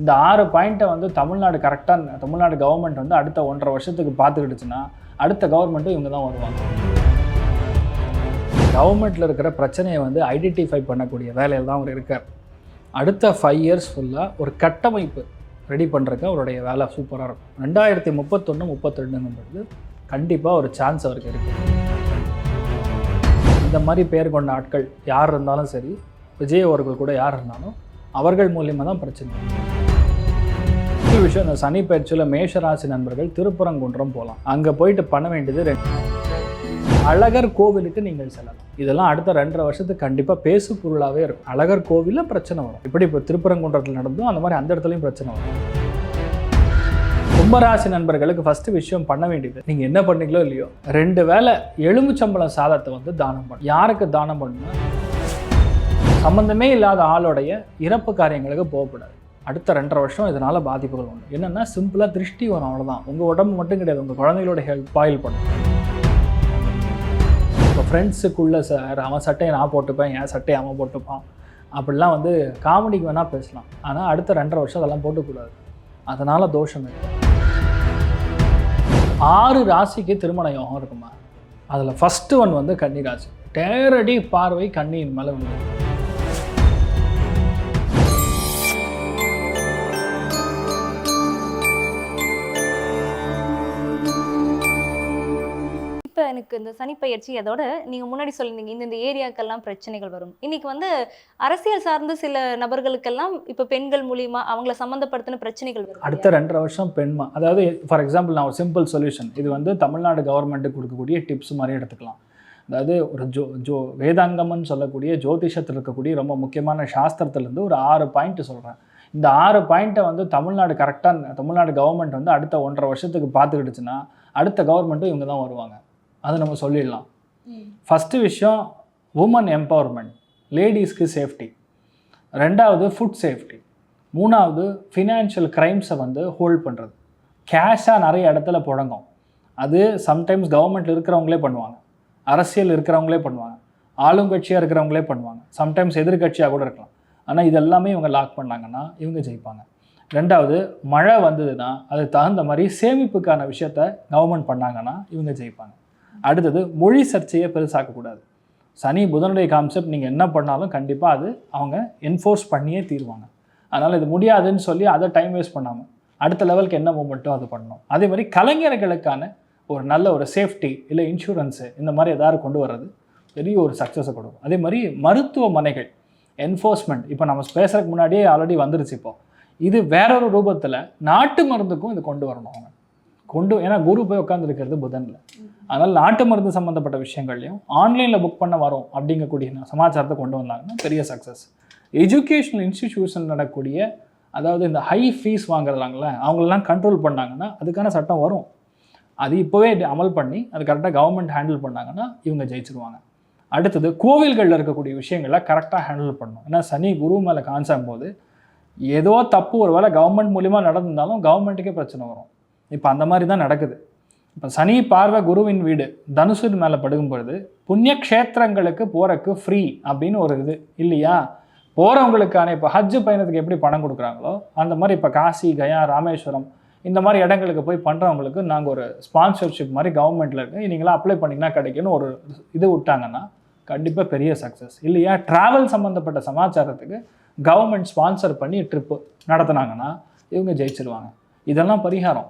இந்த ஆறு பாயிண்ட்டை வந்து தமிழ்நாடு கரெக்டாக தமிழ்நாடு கவர்மெண்ட் வந்து அடுத்த ஒன்றரை வருஷத்துக்கு பார்த்துக்கிட்டுச்சுன்னா அடுத்த கவர்மெண்ட்டும் இவங்க தான் வருவாங்க. கவர்மெண்ட்டில் இருக்கிற பிரச்சனையை வந்து ஐடென்டிஃபை பண்ணக்கூடிய வேலையில் தான் அவர் இருக்கார். அடுத்த ஃபைவ் இயர்ஸ் ஃபுல்லாக ஒரு கட்டமைப்பு ரெடி பண்ணுறதுக்கு அவருடைய வேலை சூப்பராக இருக்கும். ரெண்டாயிரத்தி முப்பத்தொன்று முப்பத்திரெண்டுங்கிறது கண்டிப்பாக ஒரு சான்ஸ் அவருக்கு இருக்குது இந்த மாதிரி பேர் கொண்ட ஆட்கள் யார் இருந்தாலும் சரி விஜய் அவர்கள் கூட யார் இருந்தாலும் அவர்கள் மூலியமாக தான் பிரச்சனை. விஷயம் இந்த சனி பயிற்சியில் மேஷராசி நண்பர்கள் திருப்பரங்குன்றம் போகலாம் அங்கே போயிட்டு பண்ண வேண்டியது ரெண்டு. அழகர் கோவிலுக்கு நீங்கள் செல்லலாம். இதெல்லாம் அடுத்த ரெண்டரை வருஷத்துக்கு கண்டிப்பாக பேசு பொருளாகவே இருக்கும். அழகர் கோவிலில் பிரச்சனை வரும். இப்படி இப்போ திருப்பரங்குன்றத்தில் நடந்தும் அந்த மாதிரி அந்த இடத்துலையும் பிரச்சனை வரும். கும்பராசி நண்பர்களுக்கு ஃபர்ஸ்ட் விஷயம் பண்ண வேண்டியது நீங்கள் என்ன பண்ணீங்களோ இல்லையோ ரெண்டு வேளை எலும்புச்சம்பளம் சாதத்தை வந்து தானம் பண்ணும் யாருக்கு தானம் பண்ணணும் சம்மந்தமே இல்லாத ஆளுடைய இறப்பு காரியங்களுக்கு போகக்கூடாது. அடுத்த ரெண்டரை வருஷம் இதனால் பாதிப்புகள் உண்டு. என்னன்னா சிம்பிளாக திருஷ்டி வரும் அவ்வளோதான் உங்கள் உடம்பு மட்டும் கிடையாது. உங்கள் குழந்தைகளோட ஹெல்ப் பாயில் பண்ணும். இப்போ ஃப்ரெண்ட்ஸுக்குள்ளே சார் அவன் சட்டையை நான் போட்டுப்பேன் என் சட்டையை அவன் போட்டுப்பான். அப்படிலாம் வந்து காமெடிக்கு வேணால் பேசலாம். ஆனால் அடுத்த ரெண்டரை வருஷம் அதெல்லாம் போட்டுக்கூடாது. அதனால் தோஷம் இருக்கு ஆறு ராசிக்கு திருமண யோகம் இருக்குமா? அதில் ஃபஸ்ட்டு ஒன் வந்து கன்னி ராசி நேரடி பார்வை கண்ணியின் மேலே விழுது எனக்கு இந்த சனிப்பயிற்சி அதோட நீங்கள் முன்னாடி சொல்லியிருந்தீங்க இந்த இந்த ஏரியாக்கெல்லாம் பிரச்சனைகள் வரும். இன்னைக்கு வந்து அரசியல் சார்ந்த சில நபர்களுக்கெல்லாம் இப்போ பெண்கள் மூலியமா அவங்கள சம்மந்தப்படுத்தின பிரச்சனைகள் வரும் அடுத்த ரெண்டரை வருஷம் பெண்மா. அதாவது ஃபார் எக்ஸாம்பிள் நான் ஒரு சிம்பிள் சொல்யூஷன் இது வந்து தமிழ்நாடு கவர்மெண்ட்டுக்கு கொடுக்கக்கூடிய டிப்ஸ் மாதிரி எடுத்துக்கலாம். அதாவது ஒரு ஜோ ஜோ வேதாங்கம்னு சொல்லக்கூடிய ஜோதிஷத்தில் இருக்கக்கூடிய ரொம்ப முக்கியமான சாஸ்திரத்துலேருந்து ஒரு ஆறு பாயிண்ட் சொல்கிறேன் இந்த ஆறு பாயிண்ட்டை வந்து தமிழ்நாடு கரெக்டாக தமிழ்நாடு கவர்மெண்ட் வந்து அடுத்த ஒன்றரை வருஷத்துக்கு பார்த்துக்கிட்டுச்சுன்னா அடுத்த கவர்மெண்ட்டும் இவங்க தான் வருவாங்க. அதை நம்ம சொல்லிடலாம். ஃபஸ்ட்டு விஷயம் உமன் எம்பவர்மெண்ட் லேடிஸ்க்கு சேஃப்டி ரெண்டாவது ஃபுட் சேஃப்டி மூணாவது ஃபினான்ஷியல் க்ரைம்ஸை வந்து ஹோல்ட் பண்ணுறது கேஷாக நிறைய இடத்துல புழங்கும். அது சம்டைம்ஸ் கவர்மெண்ட் இருக்கிறவங்களே பண்ணுவாங்க. அரசியல் இருக்கிறவங்களே பண்ணுவாங்க. ஆளுங்கட்சியாக இருக்கிறவங்களே பண்ணுவாங்க. சம்டைம்ஸ் எதிர்கட்சியாக கூட இருக்கலாம். ஆனால் இதெல்லாமே இவங்க லாக் பண்ணாங்கன்னா இவங்க ஜெயிப்பாங்க. ரெண்டாவது மழை வந்ததுன்னா அது தகுந்த மாதிரி சேமிப்புக்கான விஷயத்த கவர்மெண்ட் பண்ணாங்கன்னா இவங்க ஜெயிப்பாங்க. அடுத்தது மொழி சர்ச்சையை பெருசாக்கக்கூடாது. சனி புதனுடைய கான்செப்ட் நீங்கள் என்ன பண்ணாலும் கண்டிப்பாக அது அவங்க என்ஃபோர்ஸ் பண்ணியே தீருவாங்க. அதனால் இது முடியாதுன்னு சொல்லி அதை டைம் வேஸ்ட் பண்ணாமல் அடுத்த லெவலுக்கு என்ன மூமெண்ட்டோ அது பண்ணணும். அதே மாதிரி கலைஞர்களுக்கான ஒரு நல்ல ஒரு சேஃப்டி இல்லை இன்சூரன்ஸு இந்த மாதிரி எதாவது கொண்டு வர்றது பெரிய ஒரு சக்ஸஸை கொடுக்கும். அதே மாதிரி மருத்துவமனைகள் என்ஃபோர்ஸ்மெண்ட் இப்போ நம்ம பேசுகிறதுக்கு முன்னாடியே ஆல்ரெடி வந்துருச்சு இப்போ. இது வேறொரு ரூபத்தில் நாட்டு மருந்துக்கும் இது கொண்டு வரணும் அவங்க. கொண்டு ஏன்னா குரு போய் உட்காந்துருக்கிறது புதனில். அதனால் நாட்டு மருந்து சம்மந்தப்பட்ட விஷயங்கள்லையும் ஆன்லைனில் புக் பண்ண வரோம் அப்படிங்கக்கூடிய சமாச்சாரத்தை கொண்டு வந்தாங்கன்னா பெரிய சக்ஸஸ் எஜுகேஷனல் இன்ஸ்டிடியூஷன் நடக்கக்கூடிய அதாவது இந்த ஹை ஃபீஸ் வாங்குறாங்களே அவங்களெல்லாம் கண்ட்ரோல் பண்ணாங்கன்னா அதுக்கான சட்டம் வரும். அது இப்போவே அமல் பண்ணி அது கரெக்டாக கவர்மெண்ட் ஹேண்டில் பண்ணாங்கன்னா இவங்க ஜெயிச்சிருவாங்க. அடுத்தது கோவில்களில் இருக்கக்கூடிய விஷயங்களை கரெக்டாக ஹேண்டில் பண்ணணும். ஏன்னா சனி குரு மேலே கான்சாகும் போது ஏதோ தப்பு ஒரு வேலை கவர்மெண்ட் மூலிமா நடந்திருந்தாலும் கவர்மெண்ட்டுக்கே பிரச்சனை வரும். இப்போ அந்த மாதிரி தான் நடக்குது. இப்போ சனி பார்வை குருவின் வீடு தனுசு மேலே படுகும் பொழுது புண்ணிய க்ஷேத்திரங்களுக்கு போகிறக்கு ஃப்ரீ அப்படின்னு ஒரு இது இல்லையா? போகிறவங்களுக்கான இப்போ ஹஜ்ஜு பயணத்துக்கு எப்படி பணம் கொடுக்குறாங்களோ அந்த மாதிரி இப்போ காசி கயா ராமேஸ்வரம் இந்த மாதிரி இடங்களுக்கு போய் பண்ணுறவங்களுக்கு நாங்கள் ஒரு ஸ்பான்சர்ஷிப் மாதிரி கவர்மெண்ட்டில் இருக்குது நீங்களாம் அப்ளை பண்ணிங்கன்னா கிடைக்குன்னு ஒரு இது விட்டாங்கன்னா கண்டிப்பாக பெரிய சக்ஸஸ் இல்லையா? ட்ராவல் சம்மந்தப்பட்ட சமாச்சாரத்துக்கு கவர்மெண்ட் ஸ்பான்சர் பண்ணி ட்ரிப்பு நடத்துனாங்கன்னா இவங்க ஜெயிச்சிருவாங்க. இதெல்லாம் பரிகாரம்.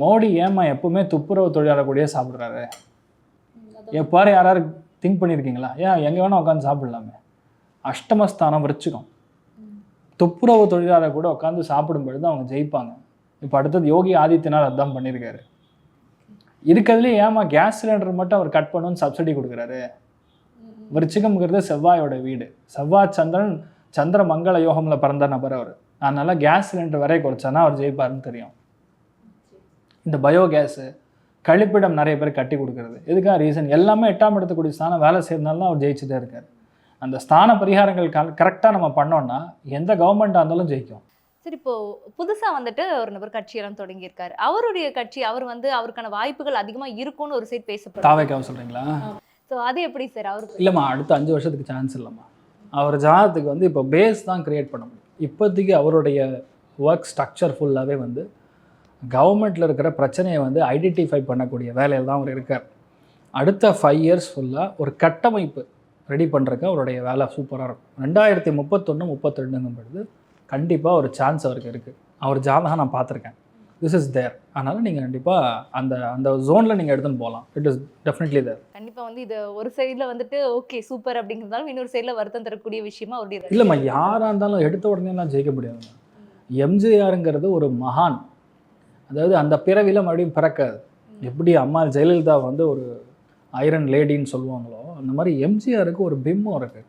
மோடி ஏமா எப்பவுமே துப்புரவு தொழிலாளர் கூடயே சாப்பிட்றாரு? எப்பாரு யாராவது திங்க் பண்ணியிருக்கீங்களா? ஏன் எங்கே வேணால் உட்காந்து சாப்பிடலாமே. அஷ்டமஸ்தானம் விரச்சிக்கும் துப்புரவு தொழிலாளர் கூட உட்காந்து சாப்பிடும் பொழுது அவங்க ஜெயிப்பாங்க. இப்போ அடுத்தது யோகி ஆதித்யநாத் அதான் பண்ணியிருக்காரு. இருக்கிறதுலேயே ஏமா கேஸ் சிலிண்டர் மட்டும் அவர் கட் பண்ணணும்னு சப்சிடி கொடுக்குறாரு. விருச்சிகம்ங்கிறது செவ்வாயோட வீடு. செவ்வாய் சந்திரன் சந்திர மங்கள யோகமில் பிறந்த நபர் அவர். அதனால கேஸ் சிலிண்டர் வரை குறைச்சானா அவர் ஜெயிப்பாருன்னு தெரியும். இந்த பயோகேஸு கழிப்பிடம் நிறைய பேர் கட்டி கொடுக்கறது. இதுக்காக ரீசன் எல்லாமே எட்டாம் இடத்துக்கூடிய ஸ்தானம் வேலை செய்யறதுனால அவர் ஜெயிச்சுட்டே இருக்காரு. அந்த ஸ்தான பரிகாரங்கள் கரெக்டாக நம்ம பண்ணோம்னா எந்த கவர்மெண்ட்டாக இருந்தாலும் ஜெயிக்கும். சரி இப்போ புதுசா வந்துட்டு ஒரு நபர் கட்சியெல்லாம் தொடங்கியிருக்காரு. அவருடைய கட்சி அவர் வந்து அவருக்கான வாய்ப்புகள் அதிகமா இருக்கும்னு ஒரு சைட் பேசப்படுது. தாவைக்காவை சொல்கிறீங்களா ஸோ அது எப்படி சார் அவருக்கு இல்லைம்மா அடுத்த அஞ்சு வருஷத்துக்கு சான்ஸ் இல்லைம்மா. அவர் ஜாதகத்துக்கு வந்து இப்போ பேஸ் தான் கிரியேட் பண்ண முடியும். இப்போதைக்கு அவருடைய ஒர்க் ஸ்ட்ரக்சர் ஃபுல்லாகவே வந்து கவர்மெண்ட்டில் இருக்கிற பிரச்சனையை வந்து ஐடென்டிஃபை பண்ணக்கூடிய வேலையில் தான் அவர் இருக்கார். அடுத்த ஃபைவ் இயர்ஸ் ஃபுல்லாக ஒரு கட்டமைப்பு ரெடி பண்ணுறக்கு அவருடைய வேலை சூப்பராக இருக்கும். ரெண்டாயிரத்தி முப்பத்தொன்று முப்பத்திரெண்டுங்கும் பொழுது கண்டிப்பாக ஒரு சான்ஸ் அவருக்கு இருக்குது அவர் ஜாதகம் நான் பார்த்துருக்கேன். திஸ் இஸ் தேர் அதனால் நீங்கள் கண்டிப்பாக அந்த அந்த ஜோனில் நீங்கள் எடுத்துன்னு போகலாம் இட் இஸ் டெஃபினெட்லி தேர் கண்டிப்பா வந்து இது ஒரு சைடுல வந்துட்டு ஓகே சூப்பர் அப்படிங்கிறதாலும் இன்னொரு சைடுல வருத்தம் தரக்கூடிய விஷயமா அவருடைய இல்லைம்மா யாராக இருந்தாலும் எடுத்த உடனே நான் ஜெயிக்க முடியாதுங்க எம்ஜிஆருங்கிறது ஒரு மகான். அதாவது அந்த பிறவியில் மறுபடியும் பிறக்காது. எப்படி அம்மா ஜெயலலிதா வந்து ஒரு ஐரன் லேடின்னு சொல்லுவாங்களோ அந்த மாதிரி எம்ஜிஆருக்கு ஒரு பிம்பம் இருக்குது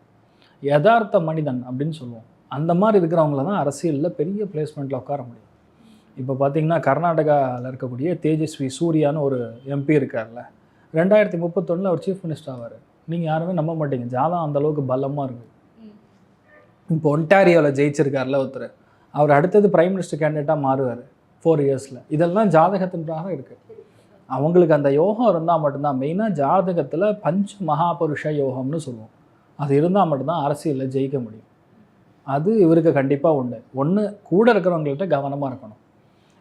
யதார்த்த மனிதன் அப்படின்னு சொல்லுவோம். அந்த மாதிரி இருக்கிறவங்கள தான் அரசியலில் பெரிய பிளேஸ்மெண்ட்டில் உட்கார முடியும். இப்போ பார்த்தீங்கன்னா கர்நாடகாவில் இருக்கக்கூடிய தேஜஸ்வி சூர்யான்னு ஒரு எம்பி இருக்கார்ல. ரெண்டாயிரத்தி முப்பத்தொன்னில் அவர் சீஃப் மினிஸ்டர் ஆவார். நீங்கள் யாருமே நம்ப மாட்டீங்க. ஜாதகம் அந்த அளவுக்கு பலமாக இருக்குது இப்போ ஒன்டாரியோவில் ஜெயிச்சிருக்கார்ல ஒருத்தர். அவர் அடுத்தது பிரைம் மினிஸ்டர் கேண்டிடேட்டாக மாறுவார். ஃபோர் இயர்ஸில் இதெல்லாம் ஜாதகத்தின் பிரகாரம் இருக்குது அவங்களுக்கு அந்த யோகம் இருந்தால் மட்டும்தான். மெயினாக ஜாதகத்தில் பஞ்ச மகாபுருஷ யோகம்னு சொல்லுவோம். அது இருந்தால் மட்டும்தான் அரசியலில் ஜெயிக்க முடியும். அது இவருக்கு கண்டிப்பாக உண்டு. ஒன்று கூட இருக்கிறவங்கள்ட்ட கவனமாக இருக்கணும்.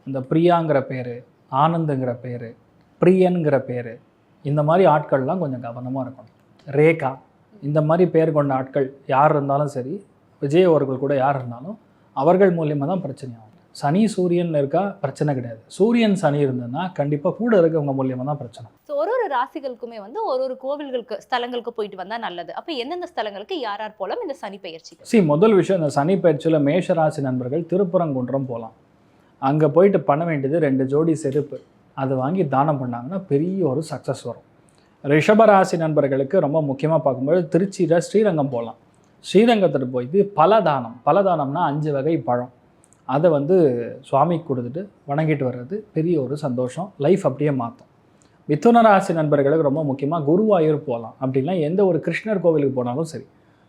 இந்த பிரியாங்கிற பேர் ஆனந்துங்கிற பேர் பிரியன்கிற பேர் இந்த மாதிரி ஆட்கள்லாம் கொஞ்சம் கவனமாக இருக்கணும். ரேகா இந்த மாதிரி பேர் கொண்ட ஆட்கள் யார் இருந்தாலும் சரி விஜய் அவர்கள் கூட யார் இருந்தாலும் அவர்கள் மூலியமாக தான் பிரச்சனை ஆகும். சனி சூரியன் இருக்கா? பிரச்சனை கிடையாது. சூரியன் சனி இருந்ததுன்னா கண்டிப்பாக கூட இருக்கவங்க மூலியமாக தான் பிரச்சனை. ஸோ ஒரு ஒரு ராசிகளுக்குமே வந்து ஒரு ஒரு கோவில்களுக்கு ஸ்தலங்களுக்கு போயிட்டு வந்தா நல்லது. அப்ப எந்தெந்த ஸ்தலங்களுக்கு யார் யார் போலாம்? இந்த சனி பெயர்ச்சிக்கு சி முதல் விஷயம் இந்த சனி பயிற்சியில் மேஷராசி நண்பர்கள் திருப்பரங்குன்றம் போகலாம் அங்கே போயிட்டு பண்ண வேண்டியது ரெண்டு ஜோடி செருப்பு. அதை வாங்கி தானம் பண்ணாங்கன்னா பெரிய ஒரு சக்ஸஸ் வரும். ரிஷபராசி நண்பர்களுக்கு ரொம்ப முக்கியமாக பார்க்கும்போது திருச்சியில் ஸ்ரீரங்கம் போகலாம் ஸ்ரீரங்கத்தில் போயிட்டு பலதானம். பலதானம்னா அஞ்சு வகை பழம். அதை வந்து சுவாமிக்கு கொடுத்துட்டு வணங்கிட்டு வர்றது பெரிய ஒரு சந்தோஷம். லைஃப் அப்படியே மாற்றும் மிதுன ராசி நண்பர்களுக்கு ரொம்ப முக்கியமாக குருவாயூர் போகலாம். அப்படின்னா எந்த ஒரு கிருஷ்ணர் கோவிலுக்கு போனாலும் சரி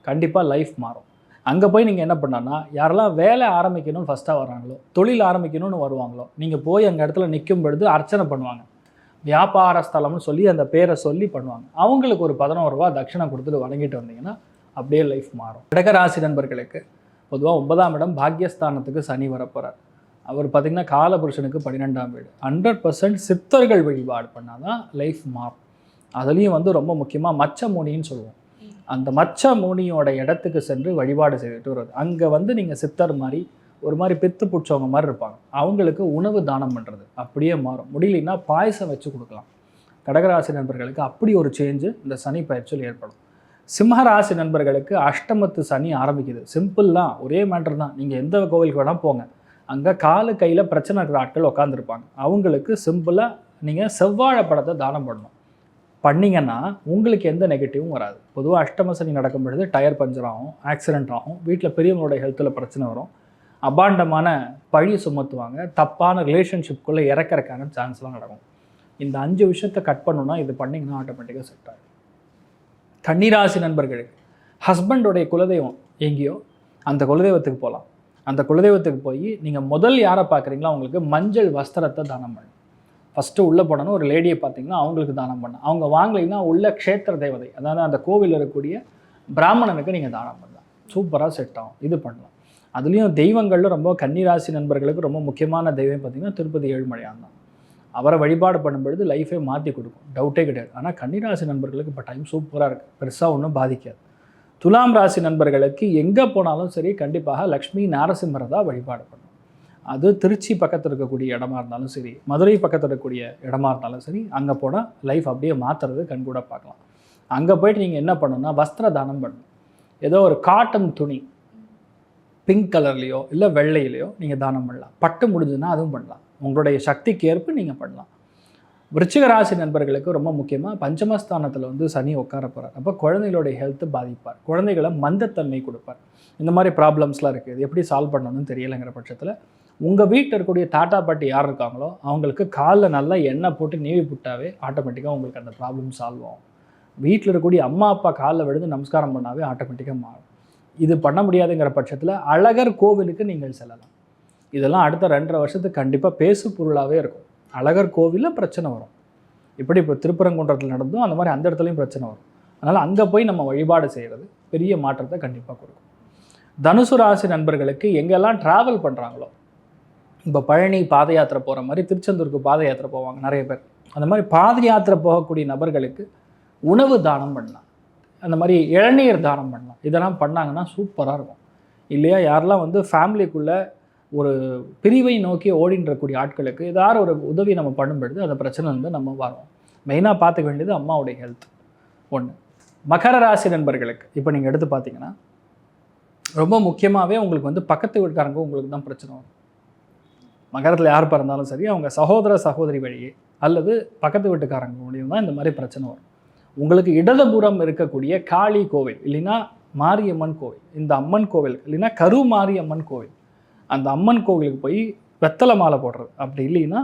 கண்டிப்பாக லைஃப் மாறும். அங்கே போய் நீங்கள் என்ன பண்ணனா யாரெல்லாம் வேலை ஆரம்பிக்கணும்னு ஃபஸ்ட்டாக வராங்களோ தொழில் ஆரம்பிக்கணும்னு வருவாங்களோ நீங்கள் போய் அங்கே இடத்துல நிற்கும் பொழுது அர்ச்சனை பண்ணுவாங்க. வியாபார ஸ்தலம்னு சொல்லி அந்த பேரை சொல்லி பண்ணுவாங்க. அவங்களுக்கு ஒரு பதினோரு ரூபா தட்சிணை கொடுத்துட்டு வணங்கிட்டு வந்தீங்கன்னா அப்படியே லைஃப் மாறும். கடகராசி நண்பர்களுக்கு பொதுவாக ஒன்பதாம் இடம் பாக்யஸ்தானத்துக்கு சனி வரப்போகிறார் அவர் பார்த்திங்கன்னா காலபுருஷனுக்கு பன்னிரெண்டாம் வீடு. ஹண்ட்ரட் பர்சன்ட் சித்தர்கள் வழிபாடு பண்ணால் தான் லைஃப் மாறும். அதுலேயும் வந்து ரொம்ப முக்கியமாக மச்ச முனின்னு சொல்லுவோம். அந்த மச்ச முனியோட இடத்துக்கு சென்று வழிபாடு செய்துட்டு வருவது அங்கே வந்து நீங்கள் சித்தர் மாதிரி ஒரு மாதிரி பித்து பிடிச்சவங்க மாதிரி இருப்பாங்க. அவங்களுக்கு உணவு தானம் பண்ணுறது அப்படியே மாறும். முடியலன்னா பாயசம் வச்சு கொடுக்கலாம். கடகராசி நண்பர்களுக்கு அப்படி ஒரு சேஞ்சு இந்த சனி பயிற்சியில் ஏற்படும். சிம்மராசி நண்பர்களுக்கு அஷ்டமத்து சனி ஆரம்பிக்குது. சிம்பிள் தான் ஒரே மேட்டர் தான். நீங்கள் எந்த கோவிலுக்கு வேணால் போங்க. அங்கே காலு கையில் பிரச்சனை இருக்கிற ஆட்கள் உட்காந்துருப்பாங்க அவங்களுக்கு சிம்பிளாக நீங்கள் செவ்வாழை படத்தை தானம் பண்ணணும். பண்ணீங்கன்னா உங்களுக்கு எந்த நெகட்டிவும் வராது. பொதுவாக அஷ்டம சனி நடக்கும் பொழுது டயர் பஞ்சர் ஆகும் ஆக்சிடென்ட் ஆகும் வீட்டில் பெரியவங்களோட ஹெல்த்தில் பிரச்சனை வரும். அபாண்டமான பழி சுமத்துவாங்க. தப்பான ரிலேஷன்ஷிப்குள்ளே இறக்கிறக்கான சான்ஸ்லாம் நடக்கும். இந்த அஞ்சு விஷயத்தை கட் பண்ணணும்னா இது பண்ணிங்கன்னா ஆட்டோமேட்டிக்காக செட் ஆகும் கன்னிராசி நண்பர்களுக்கு ஹஸ்பண்டோடைய குலதெய்வம் எங்கேயோ அந்த குலதெய்வத்துக்கு போகலாம் அந்த குலதெய்வத்துக்கு போய் நீங்கள் முதல் யாரை பார்க்குறீங்களோ அவங்களுக்கு மஞ்சள் வஸ்திரத்தை தானம் பண்ணு. ஃபஸ்ட்டு உள்ளே போனோன்னு ஒரு லேடியை பார்த்தீங்கன்னா அவங்களுக்கு தானம் பண்ணணும் அவங்க வாங்கலைன்னா உள்ள க்ஷேத்திர தேவதை அதாவது அந்த கோவிலில் இருக்கக்கூடிய பிராமணனுக்கு நீங்கள் தானம் பண்ணலாம். சூப்பராக செட் ஆகும். இது பண்ணலாம். அதுலேயும் தெய்வங்களில் ரொம்ப கன்னிராசி நண்பர்களுக்கு ரொம்ப முக்கியமான தெய்வம் பார்த்திங்கன்னா திருப்பதி ஏழுமலையான் தான். அவரை வழிபாடு பண்ணும்பொழுது லைஃபே மாற்றி கொடுக்கும். டவுட்டே கிடையாது. ஆனால் கன்னிராசி நண்பர்களுக்கு இப்போ டைம் சூப்பராக இருக்குது பெருசாக ஒன்றும் பாதிக்காது. துலாம் ராசி நண்பர்களுக்கு எங்கே போனாலும் சரி கண்டிப்பாக லக்ஷ்மி நாரசிம்மரை தான் வழிபாடு பண்ணும். அது திருச்சி பக்கத்தில் இருக்கக்கூடிய இடமா இருந்தாலும் சரி மதுரை பக்கத்தில் இருக்கக்கூடிய இடமா இருந்தாலும் சரி அங்கே போனால் லைஃப் அப்படியே மாற்றுறது கண்கூட பார்க்கலாம். அங்கே போயிட்டு நீங்கள் என்ன பண்ணணும்னா வஸ்திர தானம் பண்ணணும். ஏதோ ஒரு காட்டன் துணி பிங்க் கலர்லேயோ இல்லை வெள்ளையிலையோ நீங்கள் தானம் பண்ணலாம். பட்டு முடிஞ்சுன்னா அதுவும் பண்ணலாம். உங்களுடைய சக்திக்கு ஏற்ப நீங்கள் பண்ணலாம். விருச்சிக ராசி நண்பர்களுக்கு ரொம்ப முக்கியமாக பஞ்சமஸ்தானத்தில் வந்து சனி உட்கார போகிறார் அப்போ குழந்தைகளுடைய ஹெல்த்து பாதிப்பார். குழந்தைகளை மந்தத்தன்மை கொடுப்பார். இந்த மாதிரி ப்ராப்ளம்ஸ்லாம் இருக்குது இது எப்படி சால்வ் பண்ணணும்னு தெரியலைங்கிற பட்சத்தில் உங்கள் வீட்டில் இருக்கக்கூடிய டாட்டா பாட்டி யார் இருக்காங்களோ அவங்களுக்கு காலில் நல்லா எண்ணெய் போட்டு நீவி புட்டாவே ஆட்டோமேட்டிக்காக உங்களுக்கு அந்த ப்ராப்ளம் சால்வ் ஆகும். வீட்டில் இருக்கக்கூடிய அம்மா அப்பா காலில் விழுந்து நமஸ்காரம் பண்ணாவே ஆட்டோமேட்டிக்காக மாறும். இது பண்ண முடியாதுங்கிற பட்சத்தில் அழகர் கோவிலுக்கு நீங்கள் செல்லலாம். இதெல்லாம் அடுத்த ரெண்டரை வருஷத்துக்கு கண்டிப்பாக பேசு பொருளாகவே இருக்கும். அழகர் கோவிலில் பிரச்சனை வரும். இப்படி இப்போ திருப்பரங்குன்றத்தில் நடந்தும் அந்த மாதிரி அந்த இடத்துலையும் பிரச்சனை வரும். அதனால் அங்கே போய் நம்ம வழிபாடு செய்கிறது பெரிய மாற்றத்தை கண்டிப்பாக கொடுக்கும். தனுசு ராசி நண்பர்களுக்கு எங்கெல்லாம் ட்ராவல் பண்ணுறாங்களோ இப்போ பழனி பாத யாத்திரை போகிற மாதிரி திருச்செந்தூருக்கு பாத யாத்திரை போவாங்க நிறைய பேர். அந்த மாதிரி பாத யாத்திரை போகக்கூடிய நபர்களுக்கு உணவு தானம் பண்ணலாம். அந்த மாதிரி இளநீர் தானம் பண்ணலாம். இதெல்லாம் பண்ணாங்கன்னா சூப்பராக இருக்கும். இல்லையா யாரெல்லாம் வந்து ஃபேமிலிக்குள்ளே ஒரு பிரிவை நோக்கி ஓடின்றக்கூடிய ஆட்களுக்கு ஏதாவது ஒரு உதவி நம்ம பண்ணும்பொழுது அந்த பிரச்சனை வந்து நம்ம வரோம். மெயினாக பார்த்துக்க வேண்டியது அம்மாவுடைய ஹெல்த் ஒன்று மகர ராசி நண்பர்களுக்கு இப்போ நீங்கள் எடுத்து பார்த்தீங்கன்னா ரொம்ப முக்கியமாகவே உங்களுக்கு வந்து பக்கத்து வீட்டுக்காரங்க உங்களுக்கு தான் பிரச்சனை வரும். மகரத்தில் யார் பிறந்தாலும் சரி அவங்க சகோதர சகோதரி வழியே அல்லது பக்கத்து வீட்டுக்காரங்க மூலியம் தான் இந்த மாதிரி பிரச்சனை வரும். உங்களுக்கு இடதுபுறம் இருக்கக்கூடிய காளி கோவில் இல்லைன்னா மாரியம்மன் கோவில் இந்த அம்மன் கோவில் இல்லைன்னா கரு மாரியம்மன் கோவில் அந்த அம்மன் கோவிலுக்கு போய் வெத்தலை மாலை போடுறது. அப்படி இல்லைன்னா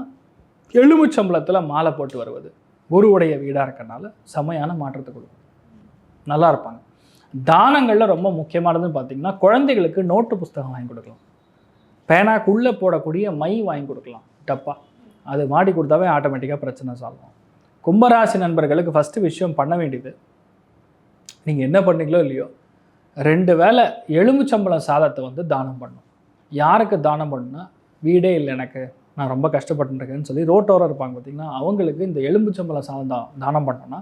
எலுமிச்சம்பளத்தில் மாலை போட்டு வருவது. குருவுடைய வீடாக இருக்கறனால செமையான மாற்றத்தை கொடுக்கும். நல்லா இருப்பாங்க. தானங்களில் ரொம்ப முக்கியமானதுன்னு பார்த்தீங்கன்னா குழந்தைகளுக்கு நோட்டு புஸ்தகம் வாங்கி கொடுக்கலாம். பேனாக்குள்ளே போடக்கூடிய மை வாங்கி கொடுக்கலாம். டப்பா. அது மாடி கொடுத்தாவே ஆட்டோமேட்டிக்காக பிரச்சனை சால்வ் ஆகும். கும்பராசி நண்பர்களுக்கு ஃபஸ்ட்டு விஷயம் பண்ண வேண்டியது நீங்கள் என்ன பண்ணீங்களோ இல்லையோ ரெண்டு வேளை எலும்புச்சம்பளம் சாதத்தை வந்து தானம் பண்ணும். யாருக்கு தானம் பண்ணணும்னா வீடே இல்லை எனக்கு நான் ரொம்ப கஷ்டப்பட்டுருக்கேன்னு சொல்லி ரோட்டோரம் இருப்பாங்க பார்த்தீங்கன்னா அவங்களுக்கு இந்த எலும்புச்சம்பளம் சாதம் தான் தானம் பண்ணோன்னா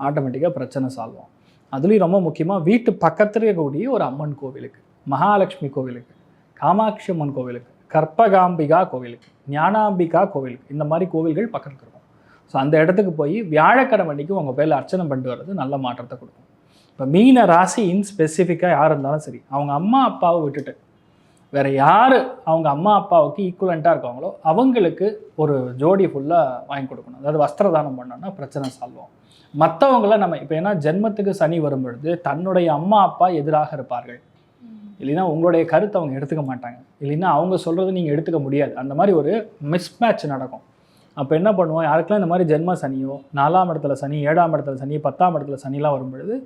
ஆட்டோமேட்டிக்காக பிரச்சனை சால்வ் ஆகும். அதுலேயும் ரொம்ப முக்கியமாக வீட்டு பக்கத்தில் இருக்கக்கூடிய ஒரு அம்மன் கோவிலுக்கு மகாலட்சுமி கோவிலுக்கு காமாட்சி அம்மன் கோவிலுக்கு கற்பகாம்பிகா கோவிலுக்கு ஞானாம்பிகா கோவிலுக்கு இந்த மாதிரி கோவில்கள் பக்கத்தில் இருக்கும். ஸோ அந்த இடத்துக்கு போய் வியாழக்கிழமை அன்னைக்கு உங்கள் பேரில் அர்ச்சனை பண்ணிட்டு வர்றது நல்ல மாற்றத்தை கொடுக்கும். இப்போ மீன ராசி இன் ஸ்பெசிஃபிக்காக யார் இருந்தாலும் சரி அவங்க அம்மா அப்பாவை விட்டுட்டு வேற யார் அவங்க அம்மா அப்பாவுக்கு ஈக்குவலண்ட்டாக இருக்காங்களோ அவங்களுக்கு ஒரு ஜோடி ஃபுல்லாக வாங்கி கொடுக்கணும். அதாவது வஸ்திரதானம் பண்ணோன்னா பிரச்சனை சால்வ் ஆகும். மற்றவங்கள நம்ம இப்போ ஏன்னா ஜென்மத்துக்கு சனி வரும்பொழுது தன்னுடைய அம்மா அப்பா எதிராக இருப்பார்கள். இல்லைன்னா உங்களுடைய கருத்தை அவங்க எடுத்துக்க மாட்டாங்க. இல்லைன்னா அவங்க சொல்கிறது நீங்கள் எடுத்துக்க முடியாது. அந்த மாதிரி ஒரு மிஸ்மேட்ச் நடக்கும். அப்போ என்ன பண்ணுவோம்? யாருக்கெல்லாம் இந்த மாதிரி ஜென்ம சனியோ நாலாம் இடத்துல சனி ஏழாம் இடத்துல சனி பத்தாம் இடத்துல சனிலாம் வரும்பொழுது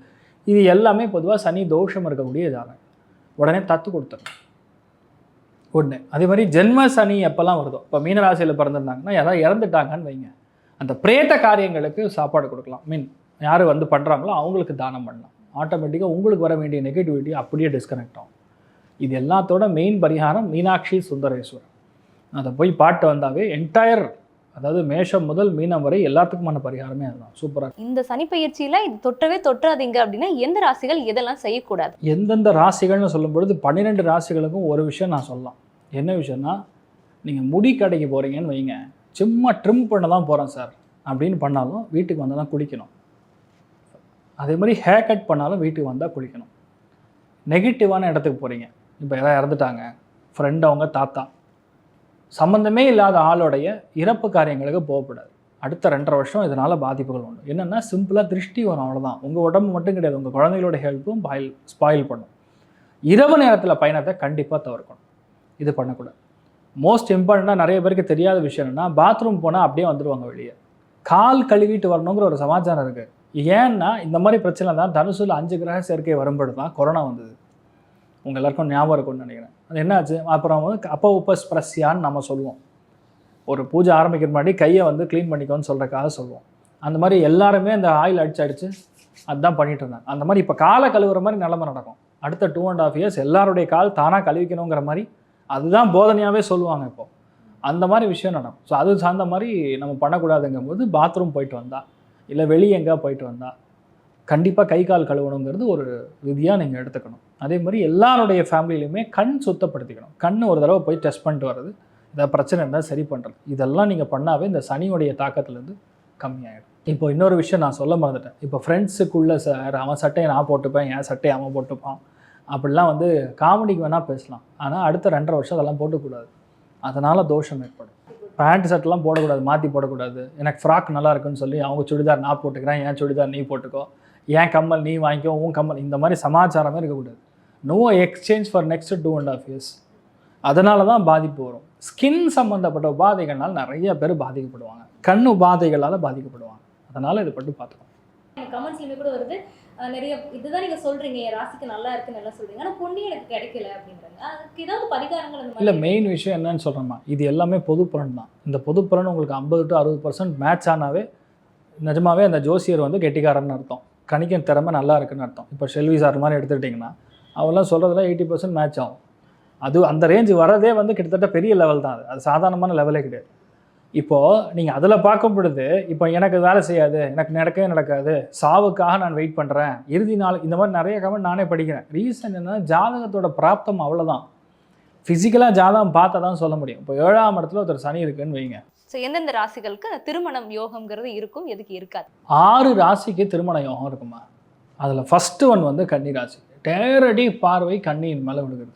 இது எல்லாமே பொதுவாக சனி தோஷம் இருக்கக்கூடிய ஜாதகம். உடனே தத்து கொடுத்துரும் ஒன்று அதே மாதிரி ஜென்ம சனி எப்போல்லாம் வருதோ இப்போ மீனராசியில் பிறந்திருந்தாங்கன்னா யாராவது இறந்துட்டாங்கன்னு வைங்க. அந்த பிரேத காரியங்களுக்கு சாப்பாடு கொடுக்கலாம். மீன் யார் வந்து பண்ணுறாங்களோ அவங்களுக்கு தானம் பண்ணலாம். ஆட்டோமேட்டிக்காக உங்களுக்கு வர வேண்டிய நெகட்டிவிட்டி அப்படியே டிஸ்கனெக்ட் ஆகும். இது எல்லாத்தோட மெயின் பரிகாரம் மீனாட்சி சுந்தரேஸ்வரர். அதை போய் பாட்டு வந்தாவே என்டையர் அதாவது மேஷம் முதல் மீனம் வரை எல்லாத்துக்குமான பரிகாரமே அதுதான். சூப்பராக இந்த சனி பயிற்சியில இது தொட்டவே தொட்டாதீங்க அப்படின்னா எந்த ராசிகள் எதெல்லாம் செய்யக்கூடாது? எந்தெந்த ராசிகள்னு சொல்லும் பொழுது பன்னிரெண்டு ராசிகளுக்கும் ஒரு விஷயம் நான் சொல்லலாம். என்ன விஷயம்னா நீங்கள் முடி கடைக்கு போகிறீங்கன்னு வைங்க. சும்மா ட்ரிம் பண்ண தான் போகிறேன் சார். அப்படின்னு பண்ணாலும் வீட்டுக்கு வந்தால் தான் குளிக்கணும். அதே மாதிரி ஹேர் கட் பண்ணாலும் வீட்டுக்கு வந்தால் குளிக்கணும். நெகட்டிவான இடத்துக்கு போகிறீங்க இப்போ எதாவது இறந்துட்டாங்க. ஃப்ரெண்ட் அவங்க தாத்தா. சம்மந்தமே இல்லாத ஆளுடைய இறப்பு காரியங்களுக்கு போகக்கூடாது. அடுத்த ரெண்டரை வருஷம் இதனால் பாதிப்புகள் உண்டு. என்னென்னா சிம்பிளாக திருஷ்டி வரும் அவ்வளோதான் உங்கள் உடம்பு மட்டும் கிடையாது. உங்கள் குழந்தைகளோட ஹெல்ப்பும் பாயில் ஸ்பாயில் பண்ணும். இரவு நேரத்தில் பயணத்தை கண்டிப்பாக தவிர்க்கணும். இது பண்ணக்கூடாது. மோஸ்ட் இம்பார்ட்டண்ட்டாக நிறைய பேருக்கு தெரியாத விஷயம் என்னென்னா பாத்ரூம் போனால் அப்படியே வந்துடுவாங்க வெளியே. கால் கழுவிட்டு வரணுங்கிற ஒரு சமாச்சாரம் இருக்குது ஏன்னா இந்த மாதிரி பிரச்சனை தான் தனுசுல அஞ்சு கிரக சேர்க்கை வரும்பொழுது தான் கொரோனா வந்தது. உங்கள் எல்லாருக்கும் ஞாபகம் இருக்கும்னு நினைக்கிறேன். அது என்னாச்சு? அப்புறம் வந்து அப்போ உப்பஸ் பிரஸ்யான்னு நம்ம சொல்லுவோம். ஒரு பூஜை ஆரம்பிக்கிற முன்னாடி கையை வந்து க்ளீன் பண்ணிக்கோன்னு சொல்கிறக்காக சொல்லுவோம். அந்த மாதிரி எல்லாருமே அந்த ஆயில் அடிச்சு அடிச்சு அதுதான் பண்ணிட்டு இருந்தாங்க. அந்த மாதிரி இப்போ காலை கழுவுற மாதிரி நிலமை நடக்கும். அடுத்த டூ அண்ட் ஆஃப் இயர்ஸ் எல்லாருடைய கால் தானாக கழுவிக்கணுங்கிற மாதிரி அதுதான் போதனையாகவே சொல்லுவாங்க இப்போ. அந்த மாதிரி விஷயம் நடக்கும். ஸோ அது சார்ந்த மாதிரி நம்ம பண்ணக்கூடாதுங்கும் போது பாத்ரூம் போயிட்டு வந்தா இல்லை வெளியே எங்கேயா போயிட்டு வந்தா கண்டிப்பாக கை கால் கழுவணுங்கிறது ஒரு விதியாக நீங்கள் எடுத்துக்கணும். அதே மாதிரி எல்லாருடைய ஃபேமிலியிலையுமே கண் சுத்தப்படுத்திக்கணும். கண் ஒரு தடவை போய் டெஸ்ட் பண்ணிட்டு வர்றது ஏதாவது பிரச்சனை இருந்தால் சரி பண்ணுறது இதெல்லாம் நீங்கள் பண்ணாவே இந்த சனியுடைய தாக்கத்துலேருந்து கம்மியாயிடும். இப்போ இன்னொரு விஷயம் நான் சொல்ல மறந்துட்டேன். இப்போ ஃப்ரெண்ட்ஸுக்குள்ளே சார் அவன் சட்டையை நான் போட்டுப்பேன் என் சட்டையை அவன் போட்டுப்பான். அப்படிலாம் வந்து காமெடிக்கு வேணால் பேசலாம். ஆனால் அடுத்த ரெண்டரை வருஷம் அதெல்லாம் போட்டுக்கூடாது அதனால் தோஷம் ஏற்படும். பேண்ட் ஷர்ட்லாம் போடக்கூடாது மாற்றி போடக்கூடாது. எனக்கு ஃப்ராக் நல்லா இருக்குன்னு சொல்லி அவங்க சுடிதார் நான் போட்டுக்கிறேன் என் சுடிதார் நீ போட்டுக்கோ. என் கம்மல் நீ வாங்கிக்கோ உன் கம்மல் இந்த மாதிரி சமாச்சாரமே இருக்கக்கூடாது. No exchange for next two and half years அதனால தான் பாதிப்பு வரும். ஸ்கின் சம்மந்தப்பட்ட உபாதைகள்னால் நிறைய பேர் பாதிக்கப்படுவாங்க. கண் உபாதைகளால் பாதிக்கப்படுவாங்க. அதனால் இதை பட்டு பார்த்துக்கணும். கமெண்ட்ஸ்லயுமே கூட வருது. நிறைய இதுதான் நீங்க சொல்றீங்க என் ராசிக்கு நல்லா இருக்குன்னு எல்லாம் சொல்றீங்க. ஆனா பொண்ணு எனக்கு கிடைக்கல அப்படின்றாங்க. அதுக்கு ஏதாவது பரிகாரங்கள் இல்லை மெயின் விஷயம் என்னன்னு சொல்கிறேம்மா இது எல்லாமே பொது பலன் தான். இந்த பொது பலன் உங்களுக்கு ஐம்பது டு அறுபது பர்சன்ட் மேட்ச் ஆனாவே நிஜமாவே அந்த ஜோசியர் வந்து கெட்டிக்காரன்னு அர்த்தம். கணிக்கும் திறமை நல்லா இருக்குன்னு அர்த்தம். இப்போ ஷெல்வி சார் மாதிரி எடுத்துக்கிட்டிங்கன்னா அவெல்லாம் சொல்கிறதுல எயிட்டி பர்சன்ட் மேட்ச் ஆகும். அது அந்த ரேஞ்சு வரதே வந்து கிட்டத்தட்ட பெரிய லெவல் தான் அது. அது சாதாரணமான லெவலே கிடையாது. இப்போது நீங்கள் அதில் பார்க்கும் பொழுது இப்போ எனக்கு வேலை செய்யாது எனக்கு நடக்கவே நடக்காது சாவுக்காக நான் வெயிட் பண்ணுறேன் இறுதி நாள் இந்த மாதிரி நிறைய கமெண்ட் நானே படிக்கிறேன். ரீசன் என்னன்னா ஜாதகத்தோட பிராப்தம் அவ்வளோதான் ஃபிசிக்கலாக ஜாதகம் பார்த்தா தான் சொல்ல முடியும். இப்போ ஏழாம் இடத்துல ஒருத்தர் சனி இருக்குன்னு வைங்க. ஸோ எந்தெந்த ராசிகளுக்கு திருமணம் யோகம்ங்கிறது இருக்கும் எதுக்கு இருக்காது? ஆறு ராசிக்கு திருமண யோகம் இருக்குமா? அதில் ஃபஸ்ட்டு ஒன் வந்து கன்னி ராசி. நேரடி பார்வை கன்னியின் மேலே விழுகிறது.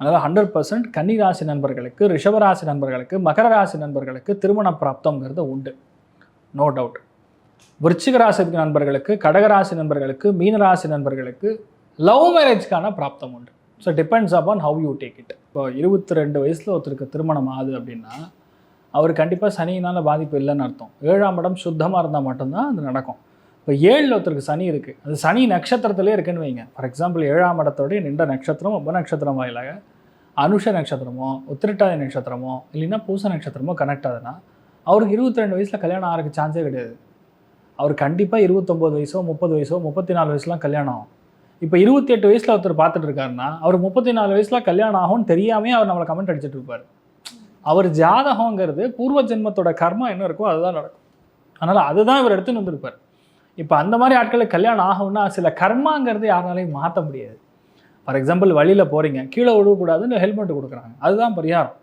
அதனால் ஹண்ட்ரட் பர்சன்ட் கன்னிராசி நண்பர்களுக்கு ரிஷபராசி நண்பர்களுக்கு மகர ராசி நண்பர்களுக்கு திருமண பிராப்தங்கிறது உண்டு. நோ டவுட் விருச்சிக ராசி நண்பர்களுக்கு கடகராசி நண்பர்களுக்கு மீனராசி நண்பர்களுக்கு லவ் மேரேஜ்க்கான பிராப்தம் உண்டு. So depends upon how you take it இப்போ இருபத்தி ரெண்டு வயசில் ஒருத்தருக்கு திருமணம் ஆகுது அப்படின்னா அவர் கண்டிப்பாக சனியினால் பாதிப்பு இல்லைன்னு அர்த்தம். ஏழாம் இடம் சுத்தமாக இருந்தால் மட்டும்தான் அது நடக்கும். இப்போ ஏழில் ஒருத்தருக்கு சனி இருக்குது அது சனி நட்சத்திரத்திலே இருக்குன்னு வைங்க. ஃபார் எக்ஸாம்பிள் ஏழாம் இடத்தோடைய நின்ற நட்சத்திரம் ஒப்ப நட்சத்திரம் வாயிலாக அனுஷ நட்சத்திரமோ உத்திரட்டாதி நட்சத்திரமோ இல்லைன்னா பூச நட்சத்திரமோ கனெக்ட் ஆகுதுன்னா அவருக்கு இருபத்தி ரெண்டு வயசில் கல்யாணம் ஆகிறதுக்கு சான்ஸே கிடையாது. அவர் கண்டிப்பாக இருபத்தொம்போது வயசோ முப்பது வயசோ முப்பத்தி நாலு வயசுலாம் கல்யாணம் ஆகும். இப்போ இருபத்தி எட்டு வயசில் ஒருத்தர் பார்த்துட்டு இருக்காருன்னா அவர் முப்பத்தி நாலு வயசில் கல்யாணம் ஆகும்னு தெரியாமே அவர் நம்மளை கமெண்ட் அடிச்சிட்டு இருப்பார். அவர் ஜாதகங்கிறது பூர்வ ஜென்மத்தோட கர்மா என்ன இருக்கோ அதுதான் நடக்கும். அதனால் அதுதான் இவர் எடுத்துன்னு வந்திருப்பார் இப்போ அந்த மாதிரி ஆட்களுக்கு கல்யாணம் ஆகும்னா சில கர்மாங்கிறது யாராலையும் மாற்ற முடியாது. ஃபார் எக்ஸாம்பிள் வழியில் போகிறீங்க கீழே விழுவக்கூடாதுன்னு ஹெல்மெட் கொடுக்குறாங்க. அதுதான் பரிகாரம்.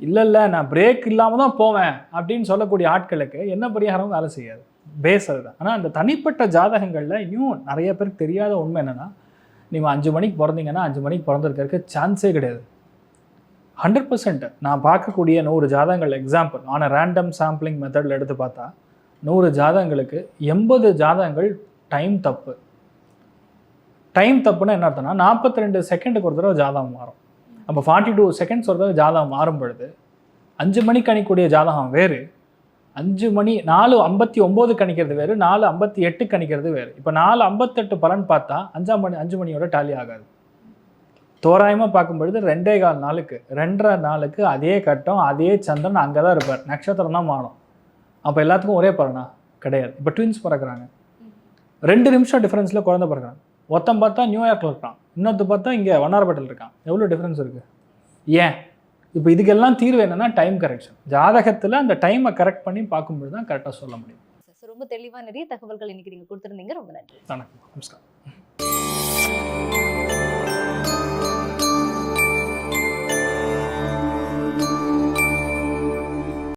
இல்லை இல்லை நான் பிரேக் இல்லாமல் தான் போவேன் அப்படின்னு சொல்லக்கூடிய ஆட்களுக்கு என்ன பரிகாரமும் வேலை செய்யாது. பேஸ் அதுதான். ஆனால் அந்த தனிப்பட்ட ஜாதகங்களில் இன்னும் நிறைய பேருக்கு தெரியாத உண்மை என்னென்னா நீங்கள் அஞ்சு மணிக்கு பிறந்தீங்கன்னா அஞ்சு மணிக்கு பிறந்திருக்கிறதுக்கு சான்ஸே கிடையாது. ஹண்ட்ரட் பர்சன்ட் நான் பார்க்கக்கூடிய நூறு ஜாதகங்கள் எக்ஸாம்பிள் ஆன ரேண்டம் சாம்பிளிங் மெத்தடில் எடுத்து பார்த்தா நூறு ஜாதகங்களுக்கு எண்பது ஜாதகங்கள் டைம் தப்பு. டைம் தப்புன்னா என்ன அர்த்தம்னா நாற்பத்தி ரெண்டு செகண்டுக்கு ஒரு தடவை ஜாதகம் மாறும். அப்போ ஃபார்ட்டி டூ செகண்ட்ஸ் ஒரு தடவை ஜாதகம் மாறும் பொழுது அஞ்சு மணிக்கு கணிக்கூடிய ஜாதகம் வேறு அஞ்சு மணி நாலு ஐம்பத்தி ஒம்பது கணிக்கிறது வேறு நாலு ஐம்பத்தி எட்டு கணிக்கிறது வேறு. இப்போ நாலு ஐம்பத்தெட்டு பலன் பார்த்தா அஞ்சாம் மணி அஞ்சு மணியோட டாலி ஆகாது. தோராயமாக பார்க்கும்பொழுது ரெண்டே கால் நாளுக்கு ரெண்டரை நாளுக்கு அதே கட்டம் அதே சந்திரன் அங்கே தான் இருப்பார். நட்சத்திரம் தான் மாறும். அப்போ எல்லாத்துக்கும் ஒரே பலனா கிடையாது. இப்போ ட்வின்ஸ் பிறக்கிறாங்க. ரெண்டு நிமிஷம் டிஃப்ரென்ஸில் குழந்தை பிறக்கிறாங்க ஒருத்தன் பார்த்தா நியூயார்க்கில் இருக்கான். இன்னொருத்த பார்த்தா இங்கே வண்ணாரப்பேட்டில் இருக்கான். எவ்வளோ டிஃப்ரென்ஸ் இருக்குது ஏன்? இப்போ இதுக்கெல்லாம் தீர்வு என்னென்னா டைம் கரெக்ஷன் ஜாதகத்தில் அந்த டைமை கரெக்ட் பண்ணி பார்க்கும்பொழுது தான் கரெக்டாக சொல்ல முடியும். ரொம்ப தெளிவா நிறைய தகவல்கள் இன்னைக்கு நீங்க கொடுத்துருந்தீங்க. ரொம்ப நன்றி. வணக்கம். நமஸ்காரம்.